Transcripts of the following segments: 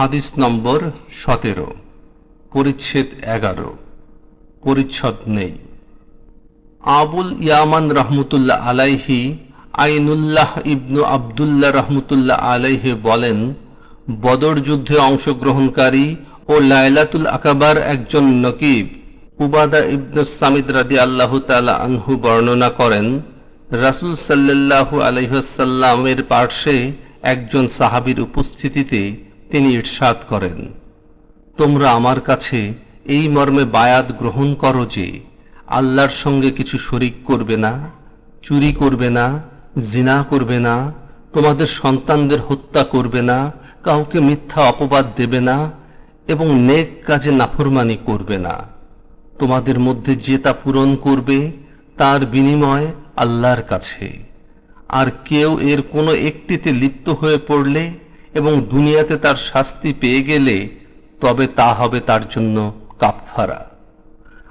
হাদিস নম্বর সতেরো। পরিচ্ছেদ এগারো। পরিচ্ছদ নেই। আবুল ইয়ামান রহমতুল্লাহ আলাইহি আইনুল্লাহ ইবনু আবদুল্লাহ রহমতুল্লাহ আলাইহে বলেন, বদর যুদ্ধে অংশগ্রহণকারী ও লাইলাতুল আকাবার একজন নকিব উবাদা ইবনু সামিদ রাদি আল্লাহ তালা আনহু বর্ণনা করেন, রাসুল সাল্লাল্লাহু আলহ্লামের পার্শ্বে একজন সাহাবীর উপস্থিতিতে তিনি ইরশাদ করেন। তোমরা আমার কাছে এই মর্মে বায়াত গ্রহণ করো যে, আল্লাহর সঙ্গে কিছু শরিক করবে না, চুরি করবে না, জিনা করবে না, তোমাদের সন্তানদের হত্যা করবে না, কাউকে মিথ্যা অপবাদ দেবে না, এবং নেক কাজে নাফরমানি করবে না। তোমাদের মধ্যে যে তা পূরণ করবে, তার বিনিময় আল্লাহর কাছে। আর কেউ এর কোনো একটিতে লিপ্ত হয়ে পড়লে এবং দুনিয়াতে তার শাস্তি পেয়ে গেলে তবে তা হবে তার জন্য কাফফারা।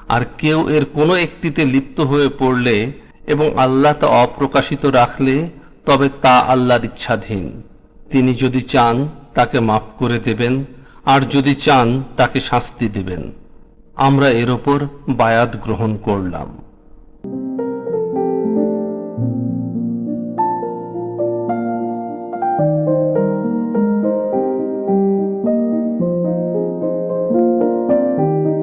আর কেউ এর কোনো একটিতে লিপ্ত হয়ে পড়লে এবং আল্লাহ তা অপ্রকাশিত রাখলে তবে তা আল্লাহর ইচ্ছাধীন। তিনি যদি চান, তাকে মাফ করে দেবেন, আর যদি চান, তাকে শাস্তি দেবেন। আমরা এর ওপর বায়াত গ্রহণ করলাম।